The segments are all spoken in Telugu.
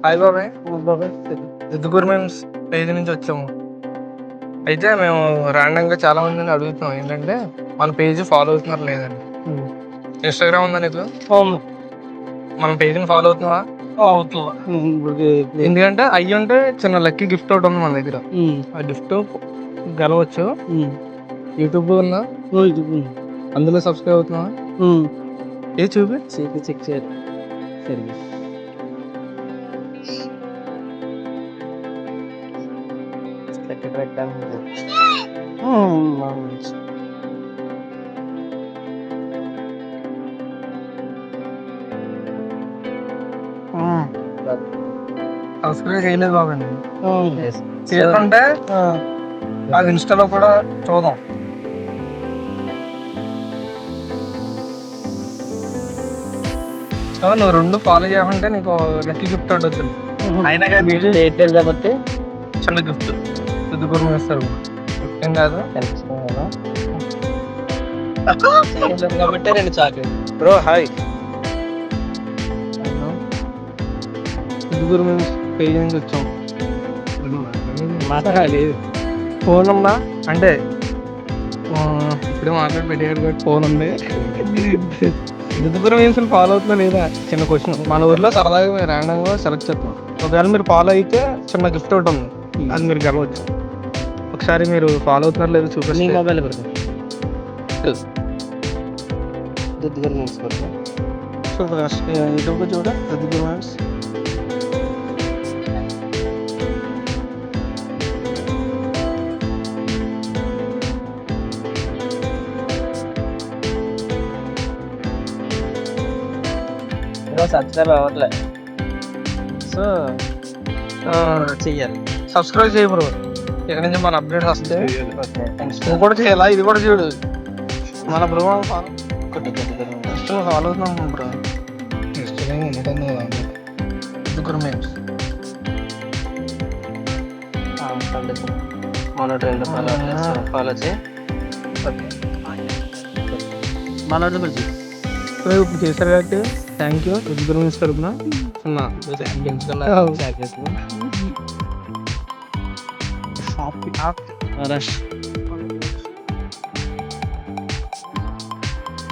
హాయ్ బాబాయ్ బాబాయ్ ఎద్దుకూరు మేము పేజ్ నుంచి వచ్చాము. అయితే మేము random గా చాలా మందిని అడుగుతున్నాం. ఏంటంటే మన పేజ్ ఫాలో అవుతున్నారు లేదని. ఇన్స్టాగ్రామ్ ఉందా నీకు? అవును. మన పేజ్ని ఫాలో అవుతున్నావా? అవుతుంది ఎందుకంటే అయ్యి ఉంటే చిన్న లక్కీ గిఫ్ట్ ఒకటి ఉంది మన దగ్గర. ఆ గిఫ్ట్ గెలవచ్చు. యూట్యూబ్ ఉందా? అందులో సబ్స్క్రైబ్ అవుతున్నావా? ఏ చూపి? చెక్ చెక్ చేయాలి. సరిగ్గా పెట్టాము సబ్స్క్రైబ్ చేయలేదు బాబాయ్ చేస్తుంటే అది ఇన్స్టాలో కూడా చూద్దాం. నువ్వు రెండు ఫాలో చేయకుంటే నీకు లక్కీ గిఫ్ట్ వచ్చింది అయినా కానీ వీడియో చేయట్లేదు కాబట్టి చిన్న గిఫ్ట్ దుద్దుకూరు వేస్తారు. ఏం కాదు? కాబట్టి రెండు చాక్లెట్ బ్రో హాయ్. దుద్దుకూరు మేము పేజ్ నుంచి వచ్చాం. మాట్లాడలేదు ఫోన్ ఉందా? అంటే ఇప్పుడే మాట్లాడి పెట్టాడు కాబట్టి ఫోన్ ఉంది. దుద్దుపురం ఏం ఫాలో అవుతున్నా లేదా? చిన్న క్వశ్చన్ మన ఊర్లో సరదాగా మేము ర్యాండంగా సెలెక్ట్ చేస్తాం. ఒకవేళ మీరు ఫాలో అయితే చిన్న గిఫ్ట్ ఒకటి ఉంది. అది మీరు గెలవచ్చు. ఒకసారి మీరు ఫాలో అవుతున్నారు లేదో నీ చూపిస్తే మొబైల్ చూడ సబ్స్క్రైబ్ అవ్వట్లే? సో చెయ్యాలి. సబ్స్క్రైబ్ చేయ బ్రో ఇక్కడ నుంచి మన అప్డేట్స్ వస్తాయి ఓకే నువ్వు కూడా చేయాలా? ఇది కూడా చూడు. మన బ్రో ఫాలో అవుతున్నాం బ్రో దుగ్గురు మేమ్స్ మన ట్రెండ్ ఫాలో ఫాలో చేయి. మన ఇప్పుడు చేశారు కాబట్టి థ్యాంక్ యూ దుగ్గురు మేమ్స్ తరపున సున్నా రష్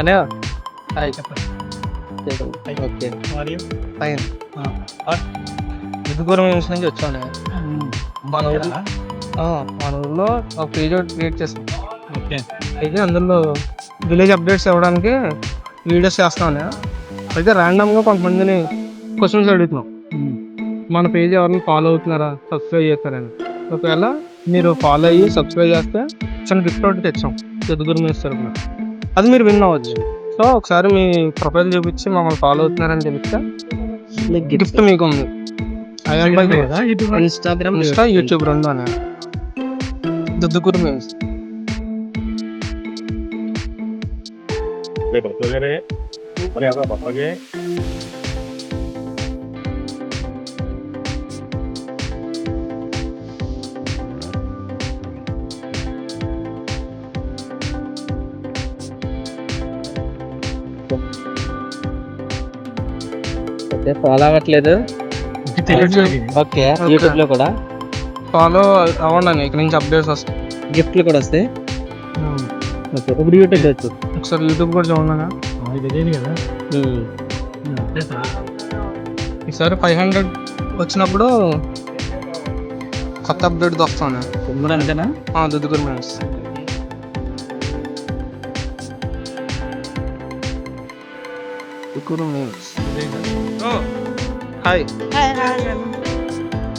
అనే హాయ్ చెప్పండి. ఓకే ఫైన్ దుగ్గురు మేమ్స్ నుంచి వచ్చాను మన ఊర్లో ఆ, మన ఊర్లో ఒక పేజ్ క్రియేట్ చేస్తాం ఓకే అయితే అందులో విలేజ్ అప్డేట్స్ ఇవ్వడానికి వీడియోస్ చేస్తాను అయితే ర్యాండమ్గా కొంతమందిని క్వశ్చన్స్ అడుగుతున్నాం. మన పేజ్ ఎవరిని ఫాలో అవుతున్నారా? సబ్స్క్రైబ్ చేస్తారని ఒకవేళ మీరు ఫాలో అయ్యి సబ్స్క్రైబ్ చేస్తే చిన్న గిఫ్ట్ ఒకటి తెచ్చాం ఎదుగురు మీ తరపున. అది మీరు విన్ అవ్వచ్చు. సో ఒకసారి మీ ప్రొఫైల్ చూపించి మమ్మల్ని ఫాలో అవుతున్నారని చెప్తే గిఫ్ట్ మీకు ఉంది ఇన్స్టాగ్రామ్ ఇన్స్టా యూట్యూబ్ రెండు అని దుద్దుకూరు మేము Le pasó que María okay follow అవ్వట్లేదు. ఓకే యూట్యూబ్లో కూడా. ఫాలో అవ్వండి ఇక్కడ నుంచి అప్డేట్స్ వస్తాయి. గిఫ్ట్లు కూడా వస్తాయి. ఓకే ఇప్పుడు యూట్యూబ్ వచ్చు ఒకసారి యూట్యూబ్ కూడా చూడండి ఈసారి ఫైవ్ హండ్రెడ్ వచ్చినప్పుడు కొత్త అప్డేట్ వస్తాను. అంతేనా? Duddukuru Duddukuru memes hi.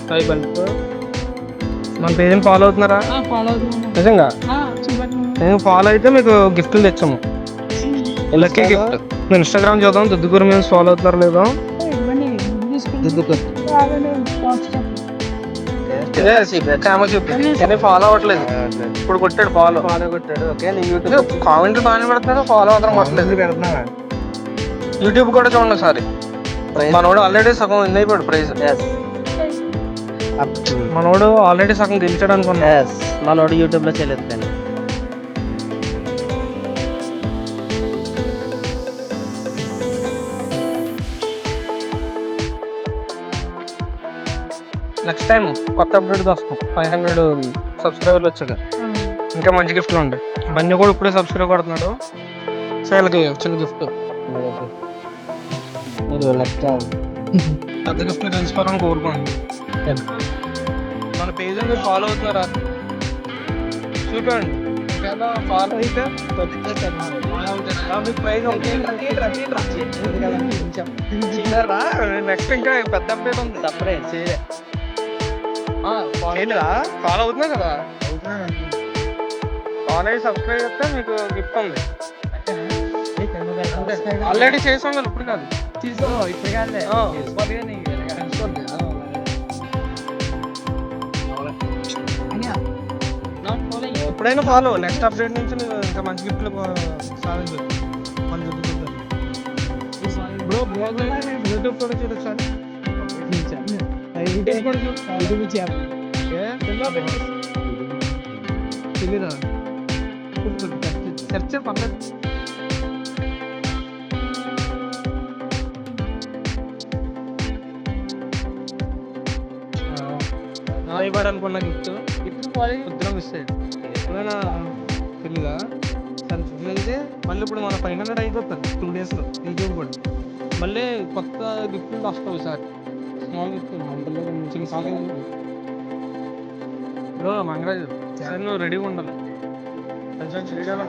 Hi మన పేజీని ఫాలో అవుతున్నారా? నిజంగా? నేను ఫాలో అయితే మీకు గిఫ్ట్లు తెచ్చాము. Lucky gift? ఇన్స్టాగ్రామ్ చూద్దాం. దుద్దుకూరు మేమ్స్ ఫాలో అవుతున్నారా లేదో. దుద్దుకూరు. ఫాలో అవ్వట్లేదు. ఇప్పుడు కొట్టాడు ఫాలో. ఫాలో కొట్టాడు. Okay YouTube. కామెంట్ బాగానే పెడుతున్నాడు ఫాలో అవుతాం కొట్టలేదు. పెడుతున్నా యూట్యూబ్ కూడా చూడండి ఒకసారి. మనోడు ఆల్రెడీ సగం విన్ అయిపోయాడు ప్రైజ్. మనోడు ఆల్రెడీ సగం గెలిచాడు అనుకున్నా. మనోడు యూట్యూబ్లో చేయలేదు కానీ. నెక్స్ట్ టైం కొత్త అప్డేట్ వస్తాం. ఫైవ్ హండ్రెడ్ సబ్స్క్రైబర్లు వచ్చాక ఇంకా మంచి గిఫ్ట్లు ఉంటాయి బన్నీ కూడా ఇప్పుడే సబ్స్క్రైబ్ కొడుతున్నాడు. సో వీళ్ళకి చిన్న గిఫ్ట్ మీరు లెక్క పెద్ద గిఫ్ట్ తెలుసుకోవాలని కోరుకుంటున్నాను మన పేజ్ మీరు ఫాలో అవుతున్నారా? చూడండి. ఫాలో అయితే మీకు ప్రైజ్ నెక్స్ట్ ఇంకా పెద్ద అప్డేట్ ఉంది. తప్పరే చేయలే. ఫాలో అవుతున్నా కదా? ఫాలో అయ్యి సబ్స్క్రైబ్ చేస్తే మీకు గిఫ్ట్ ఉంది. ఆల్రెడీ చేసి ఉండాలి ఇప్పుడు కాదు. తీసుకో ఇప్పుడు తీసుకోండి ఎప్పుడైనా ఫాలో నెక్స్ట్ అప్డేట్ నుంచి ఇంకా మంచి గిఫ్ట్లు సాధించవచ్చు మన చుట్టూ బ్రో బ్లాగ్ యూట్యూబ్ కూడా చూడొచ్చు? యూట్యూబ్ కూడా చూడు ఏ? తెలీదా చర్చ పర్లేదు ఇవ్వడం అనుకున్న గిఫ్ట్ కాలేజ్ ఉద్యోగం ఇస్తాయి ఎప్పుడైనా తెలీదా? సరే అయితే మళ్ళీ ఇప్పుడు మన ఫైవ్ హండ్రెడ్ అయిపోతుంది. టూ డేస్లో యూట్యూబ్ కూడా. మళ్ళీ కొత్త గిఫ్ట్లు వస్తావు సార్ స్మాల్ గిఫ్ట్ చిన్న కాలేజ్ బ్రో మంగరాజు నువ్వు రెడీగా ఉండాలి. కొంచెం చేయడం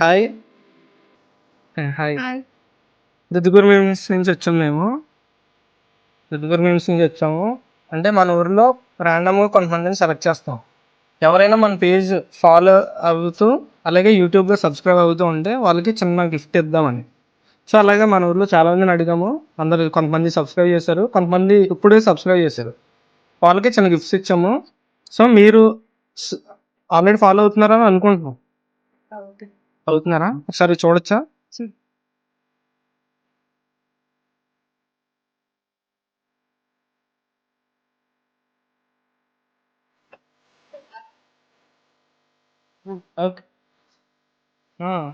హాయ్. హాయ్. దుద్దుగూరు మేమ్స్ నుంచి వచ్చాము మేము. దుద్దుగూరు మేమ్స్ నుంచి వచ్చాము. అంటే మన ఊరిలో ర్యాండమ్గా కొంతమందిని సెలెక్ట్ చేస్తాం. ఎవరైనా మన పేజ్ ఫాలో అవుతూ అలాగే యూట్యూబ్లో సబ్స్క్రైబ్ అవుతూ ఉంటే వాళ్ళకి చిన్న గిఫ్ట్ ఇద్దామని. సో అలాగే మన ఊర్లో చాలా మందిని అడిగాము. అందరు కొంతమంది సబ్స్క్రైబ్ చేశారు. కొంతమంది ఇప్పుడే సబ్స్క్రైబ్ చేశారు. వాళ్ళకి చిన్న గిఫ్ట్స్ ఇచ్చాము. సో మీరు ఆల్రెడీ ఫాలో అవుతున్నారని అనుకుంటున్నాం. అవుతున్నారా ఒకసారి చూడొచ్చా? ఓకే.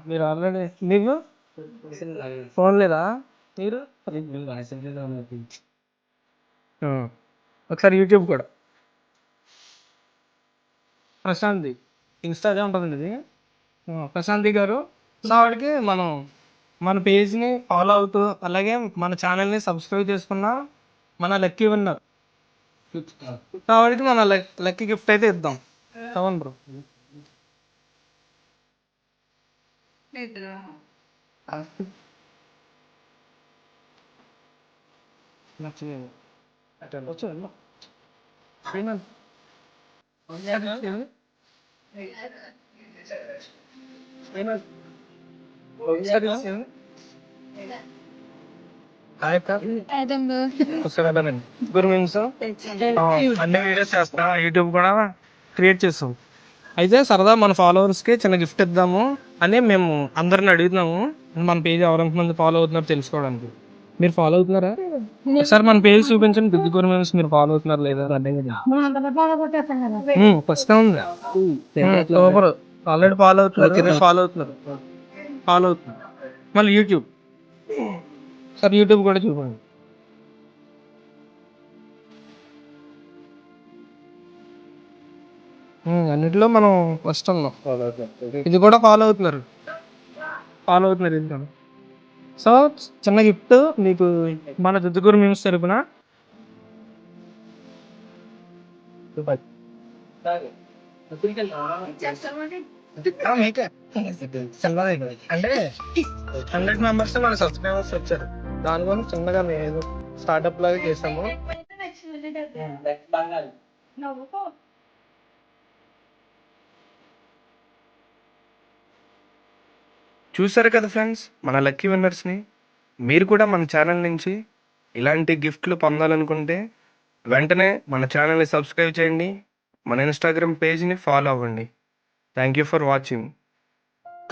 మీరు ఆల్రెడీ మీకు ఫోన్ లేదా? మీరు? ఒకసారి యూట్యూబ్ కూడా. ప్రశాంతి. ఇన్స్టా అదే ఉంటుందండి ఇది? ప్రశాంతి గారు. సో ఆవిడకి మనం మన పేజ్ని ఫాలో అవుతూ అలాగే మన ఛానల్ని సబ్స్క్రైబ్ చేసుకున్న మన లక్కీ విన్నర్ సో ఆవిడకి మన లక్కీ గిఫ్ట్ అయితే ఇద్దాం. అవును బ్రో నచ్చలేదు అన్ని వీడియోస్ చేస్తా యూట్యూబ్ కూడా క్రియేట్ చేస్తాం. అయితే సరదా మన ఫాలోవర్స్కి చిన్న గిఫ్ట్ ఇద్దాము. అని మేము అందరిని అడుగుతున్నాము. మన పేజ్ ఎవరెంత మంది ఫాలో అవుతున్నారో తెలుసుకోవడానికి. మీరు ఫాలో అవుతున్నారా? ఒకసారి మన పేజ్ చూపించండి. మీరు ఫాలో అవుతున్నారు లేదా? ఫస్ట్ ఉంది. సూపర్ ఆల్రెడీ ఫాలో అవుతున్నారు. ఫాలో అవుతున్నారు ఫాలో అవుతున్నారు మళ్ళీ యూట్యూబ్. సార్ యూట్యూబ్ కూడా చూపండి. అన్నిటిలో మనం ఫస్ట్ ఉన్నాం. ఇది కూడా ఫాలో అవుతున్నారు. ఫాలో అవుతున్నారు ఇది కూడా సో చిన్న గిఫ్ట్ మీకు మన దుద్దుకూరు మీమ్స్ తరపున. మీకే. అంటే హండ్రెడ్ మెంబర్స్ మన సబ్స్క్రైబర్స్ వచ్చారు దాని కోసం చిన్నగా మేము స్టార్ట్అప్ లాగా చేసాము చూసారు కదా ఫ్రెండ్స్ మన లక్కీ విన్నర్స్ని మీరు కూడా మన ఛానల్ నుంచి ఇలాంటి గిఫ్ట్లు పొందాలనుకుంటే వెంటనే మన ఛానల్ని సబ్స్క్రైబ్ చేయండి మన ఇన్స్టాగ్రామ్ పేజ్ని ఫాలో అవ్వండి. Thank you for watching